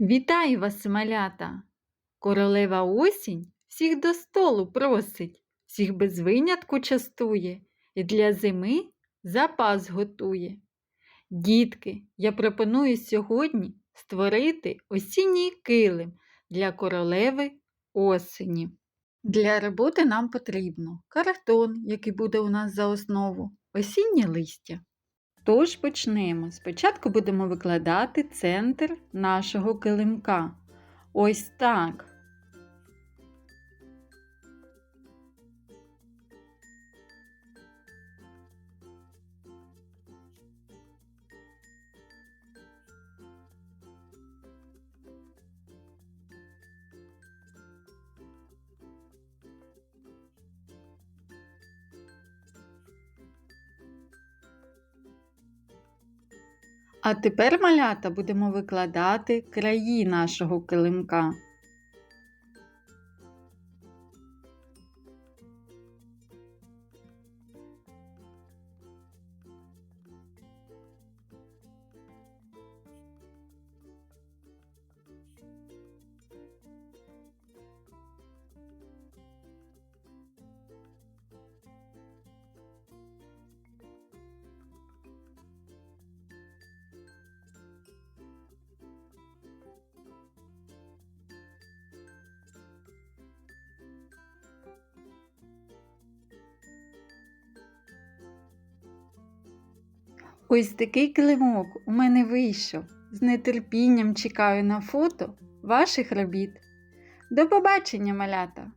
Вітаю вас, малята! Королева осінь всіх до столу просить, всіх без винятку частує і для зими запас готує. Дітки, я пропоную сьогодні створити осінній килим для королеви осені. Для роботи нам потрібно картон, який буде у нас за основу, осіннє листя. Тож почнемо. Спочатку будемо викладати центр нашого килимка. Ось так. А тепер, малята, будемо викладати краї нашого килимка. Ось такий килимок у мене вийшов. З нетерпінням чекаю на фото ваших робіт. До побачення, малята!